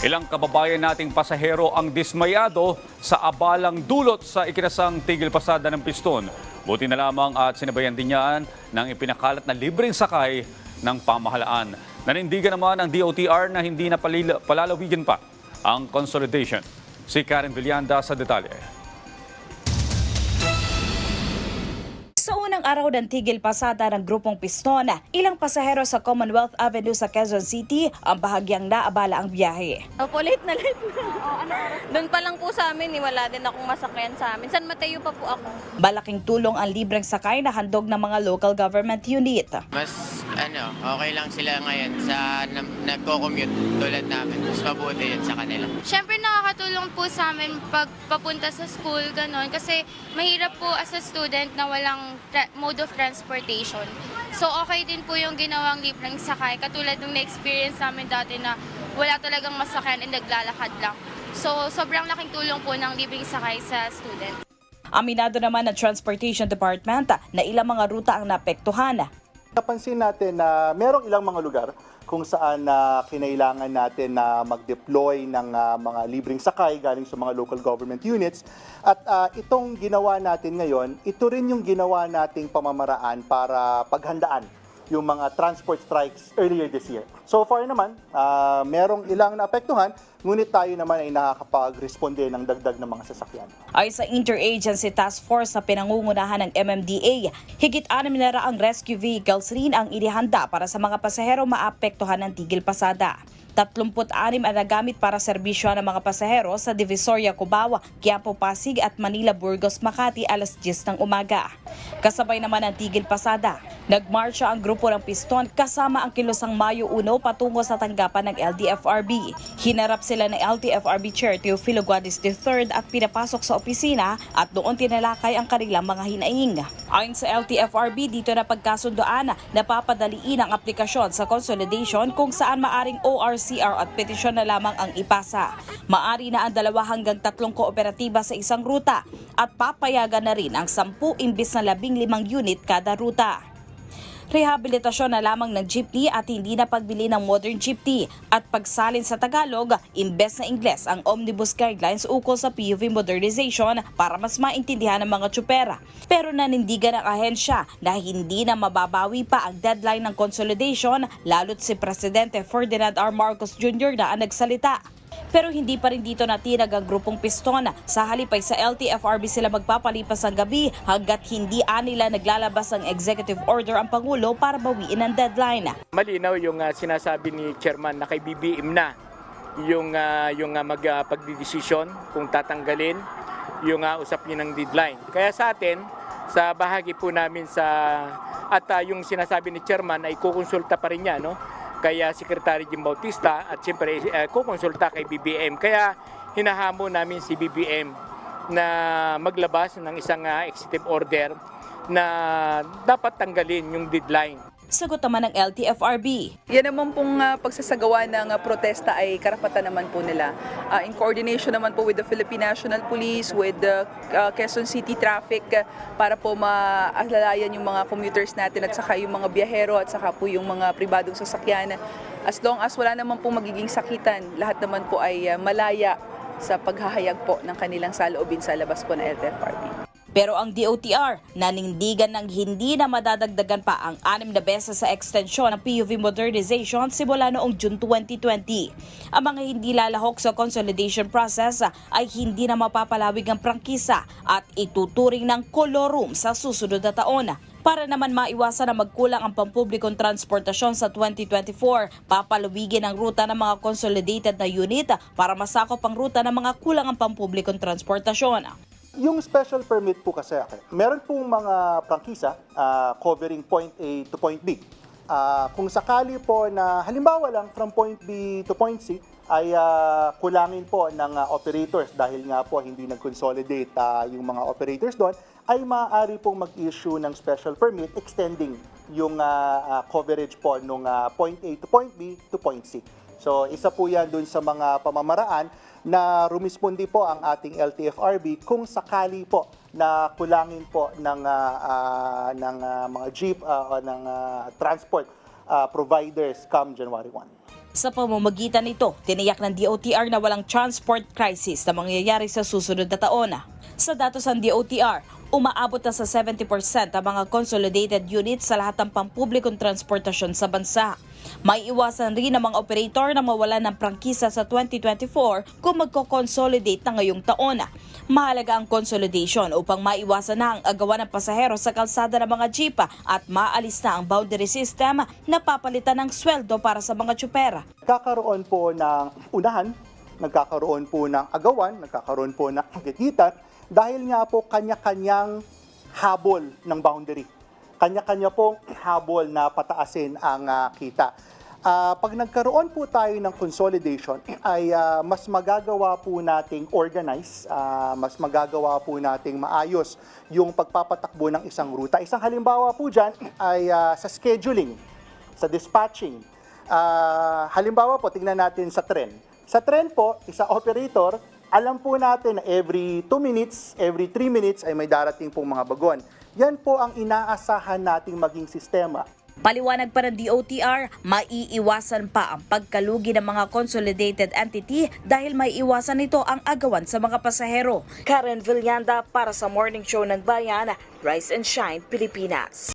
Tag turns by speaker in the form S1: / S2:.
S1: Ilang kababayan nating pasahero ang dismayado sa abalang dulot sa ikinasang tigil pasada ng piston. Buti na lamang at sinabayan din yan ng ipinakalat na libreng sakay ng pamahalaan. Nanindigan naman ang DOTR na hindi na palalawigin pa ang consolidation. Si Karen Villanda sa detalye.
S2: Araw ng tigil pasada ng grupong Piston, ilang pasahero sa Commonwealth Avenue sa Quezon City ang bahagyang naabala ang biyahe.
S3: Opo, late na late na. Doon pa lang po sa amin, eh, wala din akong masakyan sa amin. San Mateo pa po ako.
S2: Malaking tulong ang libreng sakay na handog ng mga local government unit.
S4: mas ano, okay lang sila ngayon sa na, nagko-commute tulad namin. Mas mabuti yun sa kanila.
S5: Siyempre nakakatulong po sa amin pag papunta sa school, ganon. Kasi mahirap po as a student na walang mode of transportation. So okay din po yung ginawang libreng sakay. Katulad nung na-experience namin dati na wala talagang masakyan and naglalakad lang. So sobrang laking tulong po ng libreng sakay sa student.
S2: Aminado naman ng Transportation Department na ilang mga ruta ang naapektuhan.
S6: Napansin natin na merong ilang mga lugar kung saan na kinailangan natin na mag-deploy ng ah, mga libreng sakay galing sa mga local government units. At ah, itong ginawa natin ngayon, ito rin yung ginawa nating pamamaraan para paghandaan yung mga transport strikes earlier this year. So far naman, ah, merong ilang naapektuhan, ngunit tayo naman ay nakakapag-responde ng dagdag ng mga sasakyan.
S2: Ay sa Interagency Task Force sa pinangungunahan ng MMDA, higit 6 na raang rescue vehicles rin ang inihanda para sa mga pasahero maapektuhan ng tigil pasada. 36 ang nagamit para serbisyo ng mga pasahero sa Divisoria, Cubao, Quiapo, Pasig at Manila, Burgos, Makati alas 10 ng umaga. Kasabay naman ang tigil pasada. Nagmarsya ang grupo ng Piston kasama ang kilusang Mayo Uno patungo sa tanggapan ng LTFRB. Hinarap sila ng LTFRB Chair Teofilo Guadis III at pinapasok sa opisina at doon tinalakay ang kanilang mga hinaing. Ayon sa LTFRB, dito na pagkasundoan na papadaliin ang aplikasyon sa consolidation kung saan maaring ORCR at petisyon na lamang ang ipasa. Maari na ang dalawa hanggang tatlong kooperatiba sa isang ruta at papayagan na rin ang 10 imbis na 15 unit kada ruta. Rehabilitasyon na lamang ng jeepney at hindi na pagbili ng modern jeepney at pagsalin sa Tagalog, imbes na Ingles ang Omnibus Guidelines ukol sa PUV modernization para mas maintindihan ng mga tsupera. Pero nanindigan ng ahensya na hindi na mababawi pa ang deadline ng consolidation lalo't si Presidente Ferdinand R. Marcos Jr. na ang nagsalita. Pero hindi pa rin dito natinag ang grupong piston. Sa halip ay sa LTFRB sila magpapalipas ang gabi hanggat hindi anila naglalabas ng executive order ang Pangulo para bawiin ang deadline.
S7: malinaw yung ah, sinasabi ni chairman na kay BBM na yung ah, yung uh, magpagdidesisyon kung tatanggalin yung ah, usap niya ng deadline. Kaya sa atin sa bahagi po namin sa at ah, yung sinasabi ni chairman ay kukonsulta pa rin niya no kaya Secretary Jim Bautista at siyempre uh, kukonsulta kay BBM. Kaya hinahamo namin si BBM na maglabas ng isang ah, executive order na dapat tanggalin yung deadline.
S2: Sagot naman ng LTFRB.
S8: Yan naman pong ah, pagsasagawa ng ah, protesta ay karapatan naman po nila. Ah, in coordination naman po with the Philippine National Police, with the ah, Quezon City Traffic ah, para po maalalayan yung mga commuters natin at saka yung mga biyahero at saka po yung mga pribadong sasakyan. As long as wala naman po magiging sakitan, lahat naman po ay ah, malaya sa paghahayag po ng kanilang saloobin sa labas po ng LTFRB.
S2: Pero ang DOTR nanindigan ng hindi na madadagdagan pa ang anim na beses sa extensyon ng PUV modernization simula noong June 2020. Ang mga hindi lalahok sa consolidation process ay hindi na mapapalawig ang prangkisa at ituturing ng kolorum sa susunod na taon. Para naman maiwasan na magkulang ang pampublikong transportasyon sa 2024, papalawigin ang ruta ng mga consolidated na unit para masakop ang ruta ng mga kulang ang pampublikong transportasyon.
S6: Yung special permit po kasi, okay, meron pong mga prangkisa ah, covering point A to point B. Ah, kung sakali po na halimbawa lang from point B to point C ay ah, kulangin po ng ah, operators dahil nga po hindi nag-consolidate ah, yung mga operators doon, ay maaari pong mag-issue ng special permit extending yung ah, ah, coverage po nung ah, point A to point B to point C. So isa po yan dun sa mga pamamaraan na rumispondi po ang ating LTFRB kung sakali po na kulangin po ng ah, ah, ng ah, mga jeep ah, o ng ah, transport ah, providers come January 1.
S2: Sa pamamagitan nito, tiniyak ng DOTR na walang transport crisis na mangyayari sa susunod na taon. Sa datos ng DOTR, umaabot na sa 70% ang mga consolidated units sa lahat ng pampublikong transportasyon sa bansa. May iwasan rin ang mga operator na mawalan ng prangkisa sa 2024 kung magko-consolidate na ngayong taon. Mahalaga ang consolidation upang maiwasan na ang agawan ng pasahero sa kalsada ng mga jeep at maalis na ang boundary system na papalitan ng sweldo para sa mga tsupera.
S6: Nagkakaroon po ng unahan, nagkakaroon po ng agawan, nagkakaroon po ng gigitan dahil nga po kanya-kanyang habol ng boundary. Kanya-kanya pong habol na pataasin ang ah, kita. Ah, pag nagkaroon po tayo ng consolidation, ay ah, mas magagawa po nating organize, ah, mas magagawa po nating maayos yung pagpapatakbo ng isang ruta. Isang halimbawa po dyan ay ah, sa scheduling, sa dispatching. Ah, halimbawa po, tingnan natin sa tren. Sa tren po, isa operator, alam po natin na every 2 minutes, every 3 minutes ay may darating pong mga bagon. Yan po ang inaasahan nating maging sistema.
S2: Paliwanag pa ng DOTR, maiiwasan pa ang pagkalugi ng mga consolidated entity dahil may iwasan nito ang agawan sa mga pasahero. Karen Villanda para sa Morning Show ng Bayan, Rise and Shine, Pilipinas.